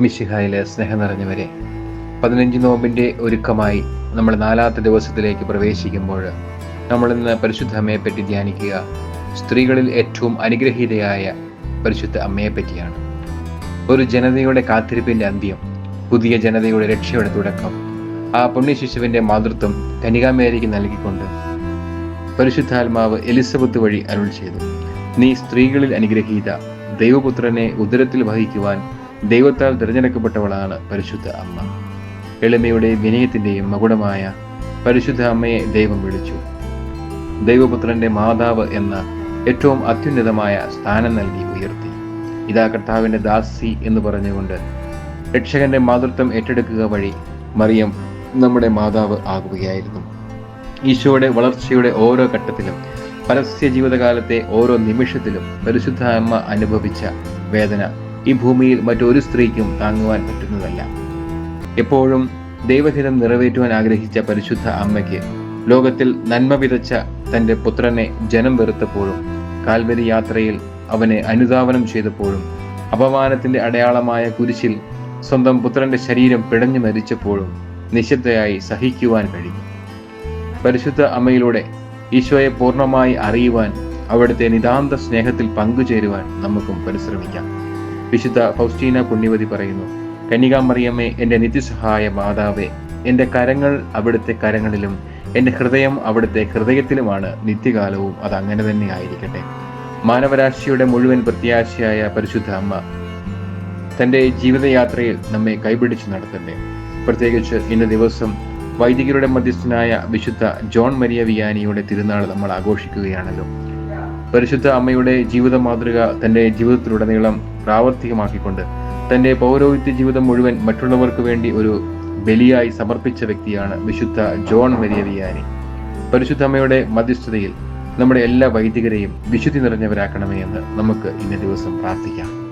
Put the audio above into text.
മിശിഹായിലെ സ്നേഹം നിറഞ്ഞവരെ പതിനഞ്ച് നോമ്പിന്റെ ഒരുക്കമായി നമ്മൾ നാലാമത്തെ ദിവസത്തിലേക്ക് പ്രവേശിക്കുമ്പോൾ നമ്മൾ ഇന്ന് പരിശുദ്ധ അമ്മയെപ്പറ്റി ധ്യാനിക്കുക സ്ത്രീകളിൽ ഏറ്റവും അനുഗ്രഹീതയായ പരിശുദ്ധ അമ്മയെ പറ്റിയാണ്. ഒരു ജനതയുടെ കാത്തിരിപ്പിന്റെ അന്ത്യം പുതിയ ജനതയുടെ രക്ഷയുടെ തുടക്കം ആ പുണ്യശിശുവിന്റെ മാതൃത്വം കനികാമേരിക്ക് നൽകിക്കൊണ്ട് പരിശുദ്ധാത്മാവ് എലിസബത്ത് വഴി അരുൾ ചെയ്തു. നീ സ്ത്രീകളിൽ അനുഗ്രഹീത ദൈവപുത്രനെ ഉദരത്തിൽ വഹിക്കുവാൻ ദൈവത്താൽ തിരഞ്ഞെടുക്കപ്പെട്ടവളാണ് പരിശുദ്ധ അമ്മ. എളിമയുടെ വിനയത്തിന്റെയും മകുടമായ പരിശുദ്ധ അമ്മയെ ദൈവം വിളിച്ചു. ദൈവപുത്രന്റെ മാതാവ് എന്ന ഏറ്റവും അത്യുന്നതമായ സ്ഥാനം നൽകി ഉയർത്തി. ഇതാ കർത്താവിന്റെ ദാസി എന്ന് പറഞ്ഞുകൊണ്ട് രക്ഷകന്റെ മാതൃത്വം ഏറ്റെടുക്കുക വഴി മറിയം നമ്മുടെ മാതാവ് ആകുകയായിരുന്നു. ഈശോയുടെ വളർച്ചയുടെ ഓരോ ഘട്ടത്തിലും പരസ്യ ജീവിതകാലത്തെ ഓരോ നിമിഷത്തിലും പരിശുദ്ധ അമ്മ അനുഭവിച്ച വേദന ഈ ഭൂമിയിൽ മറ്റൊരു സ്ത്രീക്കും താങ്ങുവാൻ പറ്റുന്നതല്ല. എപ്പോഴും ദൈവഹിതം നിറവേറ്റുവാൻ ആഗ്രഹിച്ച പരിശുദ്ധ അമ്മയ്ക്ക് ലോകത്തിൽ നന്മ വിതച്ച തന്റെ പുത്രനെ ജനം വെറുത്തപ്പോഴും കാൽവരി യാത്രയിൽ അവനെ അനുധാവനം ചെയ്തപ്പോഴും അപമാനത്തിന്റെ അടയാളമായ കുരിശിൽ സ്വന്തം പുത്രന്റെ ശരീരം പിടഞ്ഞു മരിച്ചപ്പോഴും നിശബ്ദയായി സഹിക്കുവാൻ കഴിയും പരിശുദ്ധ അമ്മയിലൂടെ ഈശോയെ പൂർണമായി അറിയുവാൻ അവിടുത്തെ നിതാന്ത സ്നേഹത്തിൽ പങ്കുചേരുവാൻ നമുക്കും പരിശ്രമിക്കാം. വിശുദ്ധ ഫൗസ്റ്റീന പുണ്യവതി പറയുന്നു കന്യകാമറിയമ്മേ എന്റെ നിത്യസഹായ മാതാവേ എന്റെ കരങ്ങൾ അവിടുത്തെ കരങ്ങളിലും എന്റെ ഹൃദയം അവിടുത്തെ ഹൃദയത്തിലുമാണ്. നിത്യകാലവും അത് അങ്ങനെ തന്നെ ആയിരിക്കട്ടെ. മാനവരാശിയുടെ മുഴുവൻ പ്രത്യാശയായ പരിശുദ്ധ അമ്മ തന്റെ ജീവിതയാത്രയിൽ നമ്മെ കൈപിടിച്ച് നടത്തട്ടെ. പ്രത്യേകിച്ച് ഇന്ന് ദിവസം വൈദികരുടെ മധ്യസ്ഥനായ വിശുദ്ധ ജോൺ മരിയ വിയാനിയുടെ തിരുനാൾ നമ്മൾ ആഘോഷിക്കുകയാണല്ലോ. പരിശുദ്ധ അമ്മയുടെ ജീവിത മാതൃക തന്റെ ജീവിതത്തിലുടനീളം പ്രാവർത്തികമാക്കിക്കൊണ്ട് തന്റെ പൗരോഹിത്യ ജീവിതം മുഴുവൻ മറ്റുള്ളവർക്ക് വേണ്ടി ഒരു ബലിയായി സമർപ്പിച്ച വ്യക്തിയാണ് വിശുദ്ധ ജോൺ മെരിയവിയാനി പരിശുദ്ധ അമ്മയുടെ മധ്യസ്ഥതയിൽ നമ്മുടെ എല്ലാ വൈദികരെയും വിശുദ്ധി നിറഞ്ഞവരാക്കണമേ എന്ന് നമുക്ക് ഇന്ന ദിവസം പ്രാർത്ഥിക്കാം.